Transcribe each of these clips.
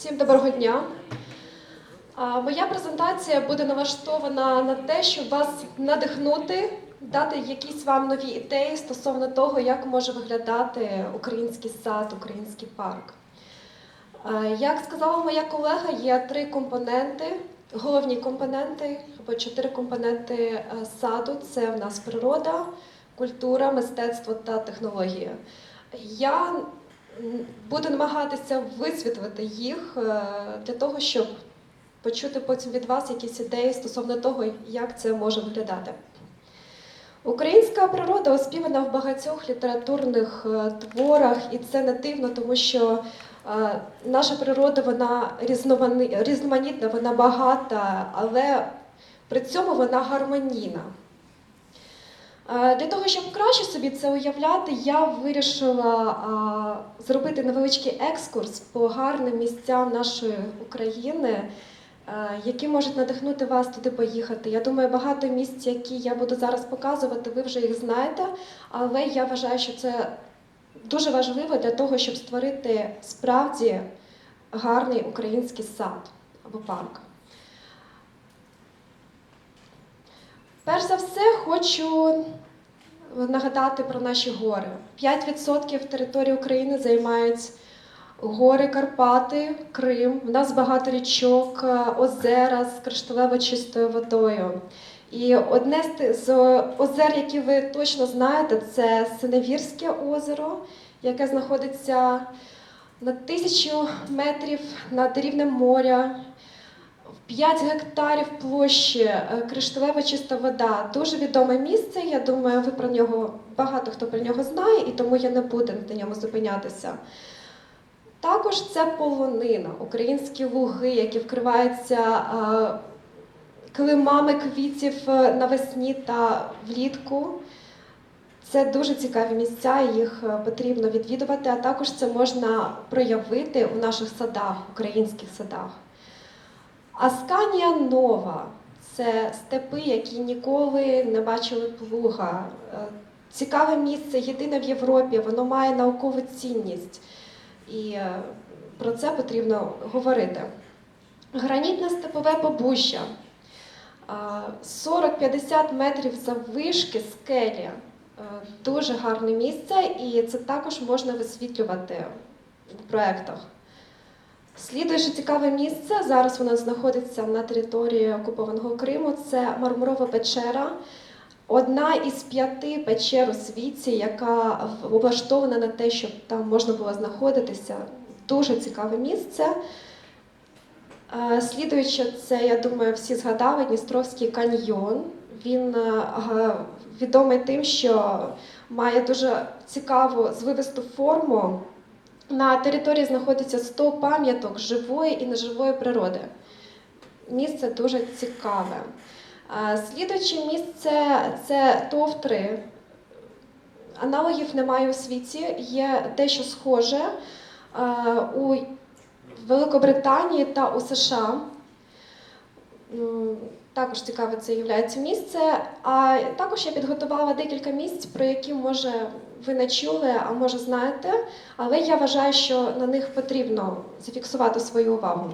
Всім доброго дня. Моя презентація буде налаштована на те, щоб вас надихнути, дати якісь вам нові ідеї стосовно того, як може виглядати український сад, український парк. Як сказала моя колега, є три компоненти, головні компоненти або чотири компоненти е, саду: це в нас природа, культура, мистецтво та технологія. Я буду намагатися висвітлити їх е, для того, щоб почути потім від вас якісь ідеї стосовно того, як це може виглядати. Українська природа оспівана в багатьох літературних е, творах, і це не дивно, тому що е, наша природа вона різноманітна, вона багата, але при цьому вона гармонійна. Е, Для того, щоб краще собі це уявляти, я вирішила зробити невеличкий екскурс по гарним місцям нашої України, е, які можуть надихнути вас туди поїхати. Я думаю, багато місць, які я буду зараз показувати, ви вже їх знаєте, але я вважаю, що це дуже важливо для того, щоб створити справді гарний український сад або парк. Перш за все, хочу нагадати про наші гори. 5% території України займають гори Карпати, Крим. У нас багато річок, е, озера з кришталево чистою водою. І одне з озер, які ви точно знаєте, це Синевірське озеро, яке знаходиться на тисячу метрів над рівнем моря. 5 гектарів площі, е, кришталева чиста вода. Дуже відоме місце. Я думаю, ви про нього багато хто про нього знає, і тому я не буду на ньому зупинятися. Також це полонина, українські луги, які вкриваються е, килимами квітів е, навесні та влітку. Це дуже цікаві місця, їх потрібно відвідувати, а також це можна проявити у наших садах, українських садах. Асканія нова це степи, які ніколи не бачили плуга. Е, Цікаве місце, єдине в Європі, воно має наукову цінність. І е, про це потрібно говорити. Гранітне степове побужжя. Е, 40-50 метрів заввишки скелі. Е, Дуже гарне місце, і це також можна висвітлювати в проєктах. Слідуюче цікаве місце. Зараз воно знаходиться на території окупованого Криму. Це Мармурова печера. Одна із п'яти печер у світі, яка облаштована на те, щоб там можна було знаходитися. Дуже цікаве місце. Е, Слідуюче, це, я думаю, всі згадали Дністровський каньйон. Він е, відомий тим, що має дуже цікаву звивисту форму. На території знаходиться 100 пам'яток живої і неживої природи. Місце дуже цікаве. Е, Слідуюче місце це товтри. Аналогів немає у світі, є дещо схоже е, у Великобританії та у США. Також цікаве це є місце. А також я підготувала декілька місць, про які може ви не чули, а може знаєте, але я вважаю, що на них потрібно зафіксувати свою увагу.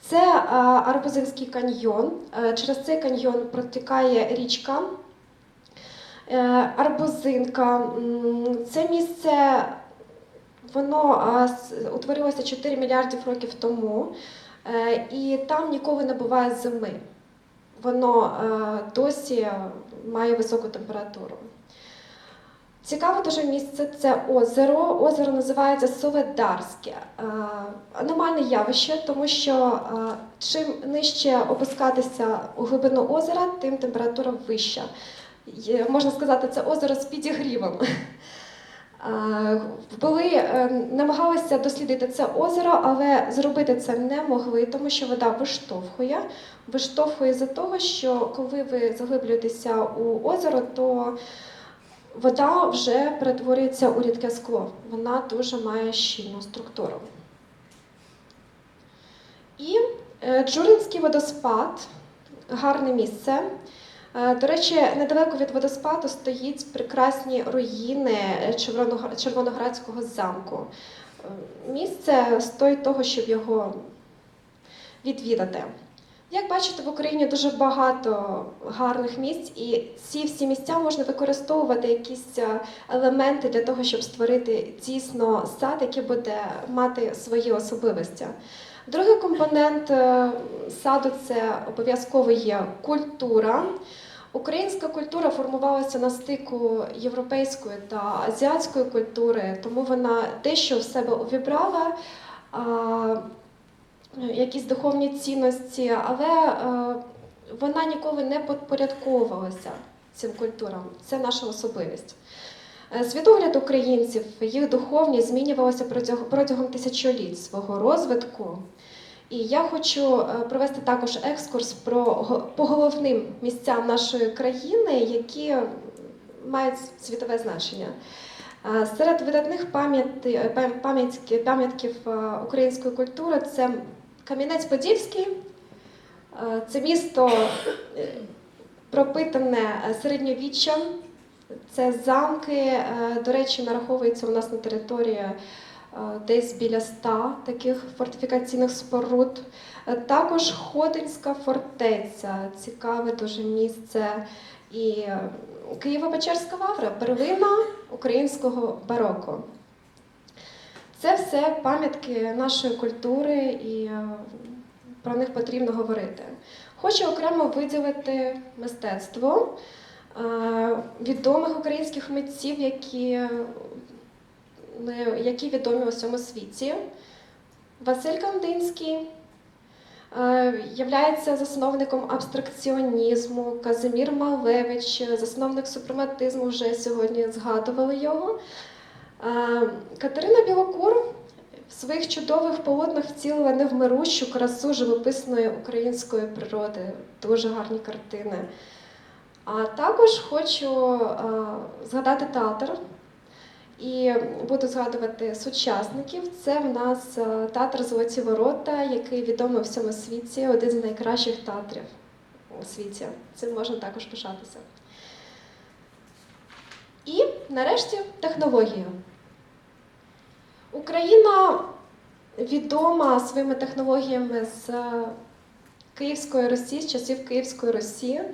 Це е, Арбузинський каньйон. Е, Через цей каньйон протікає річка. Е, Арбузинка. Це місце воно утворилося 4 мільярдів років тому, і там ніколи не буває зими. Воно е, досі має високу температуру. Цікаве дуже місце це озеро. Озеро називається Соледарське. Е, Аномальне явище, тому що е, чим нижче опускатися у глибину озера, тим температура вища. Можна сказати, це озеро з підігрівом. Були, е, намагалися дослідити це озеро, але зробити це не могли, тому що вода виштовхує. Виштовхує за того, що коли ви заглиблюєтеся у озеро, то вода вже перетворюється у рідке скло. Вона дуже має щільну структуру. І е, Джуринський водоспад гарне місце. Е, До речі, недалеко від водоспаду стоїть прекрасні руїни Червоногра- Червоноградського замку. місце стоїть того, щоб його відвідати. Як бачите, в Україні дуже багато гарних місць, і ці всі місця можна використовувати якісь е, елементи для того, щоб створити дійсно сад, який буде мати свої особливості. Другий компонент е, саду це обов'язково є культура. Українська культура формувалася на стику європейської та азіатської культури, тому вона дещо в себе увібрала. А, якісь духовні цінності, але е, вона ніколи не підпорядковувалася цим культурам. Це наша особливість. Е, Світогляд українців, їх духовність змінювалася протягом, тисячоліть свого розвитку. І я хочу е, провести також екскурс про, по головним місцям нашої країни, які мають світове значення. Е, Серед видатних е, пам- пам'ятків е, української культури це Кам'янець-Подільський. Е, Це місто е, пропитане е, середньовіччям. Це замки, до речі, нараховується у нас на території десь біля ста таких фортифікаційних споруд. Також Хотинська фортеця, цікаве дуже місце. І Києво-Печерська лавра, первина українського бароко. Це все пам'ятки нашої культури і е, про них потрібно говорити. Хочу окремо виділити мистецтво е, відомих українських митців, які, е, які відомі у всьому світі. Василь Кандинський являється засновником абстракціонізму, Казимір Малевич, засновник супрематизму, вже сьогодні згадували його. Катерина Білокур в своїх чудових полотнах втілила невмирущу красу живописної української природи, дуже гарні картини. А також хочу згадати театр і буду згадувати сучасників. Це в нас театр Золоті Ворота, який відомий у всьому світі, один з найкращих театрів у світі. Цим можна також пишатися. І нарешті технологія. Україна відома своїми технологіями з е, Київської Русі, з часів Київської Русі. Е,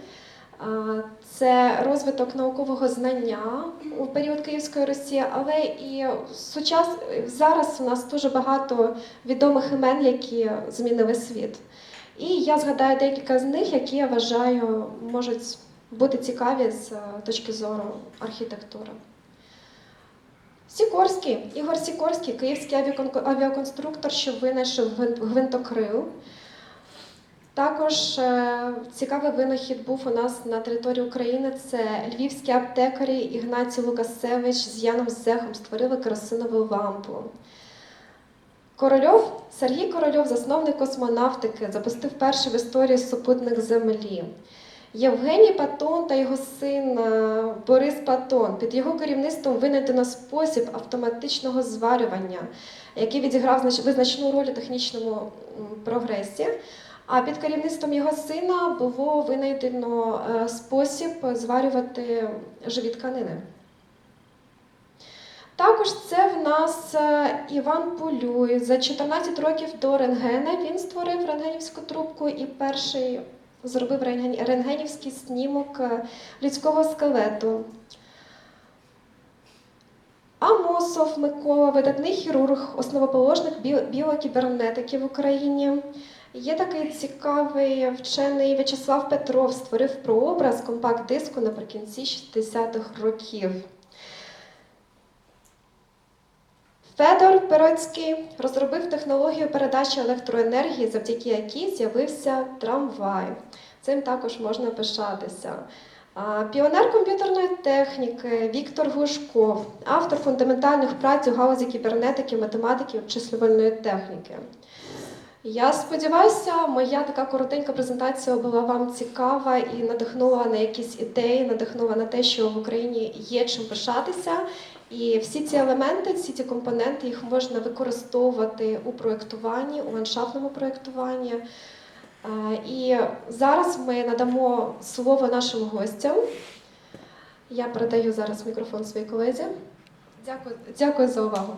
Це розвиток наукового знання у період Київської Русі, але і сучас... зараз у нас дуже багато відомих імен, які змінили світ. І я згадаю декілька з них, які я вважаю можуть бути цікаві з е, точки зору архітектури. Сікорський, Ігор Сікорський, київський авіаконструктор, що винайшов гвинтокрил. Також е, цікавий винахід був у нас на території України. Це львівські аптекарі Ігнатій Лукасевич з Яном Зехом створили керосинову лампу. Корольов, Сергій Корольов, засновник космонавтики, запустив перший в історії супутник Землі. Євгеній Патон та його син е, Борис Патон під його керівництвом винайдено спосіб автоматичного зварювання, який відіграв знач- визначну роль у технічному прогресі. А під керівництвом його сина було винайдено е, спосіб зварювати живі тканини. Також це в нас е, Іван Полюй. За 14 років до рентгена він створив рентгенівську трубку і перший зробив рентгенівський снімок е, людського скелету. Амосов Микола, видатний хірург, основоположник біокібернетики в Україні. Є такий цікавий вчений В'ячеслав Петров, створив прообраз компакт-диску наприкінці 60-х років. Федор Пероцький розробив технологію передачі електроенергії, завдяки якій з'явився трамвай. Цим також можна пишатися. Піонер комп'ютерної техніки Віктор Глушков, автор фундаментальних праць у галузі кібернетики, математики, обчислювальної техніки. Я сподіваюся, моя така коротенька презентація була вам цікава і надихнула на якісь ідеї, надихнула на те, що в Україні є чим пишатися. І всі ці елементи, всі ці компоненти, їх можна використовувати у проєктуванні, у ландшафтному проєктуванні. Е, І зараз ми надамо слово нашим гостям. Я передаю зараз мікрофон своїй колезі. Дякую, дякую за увагу.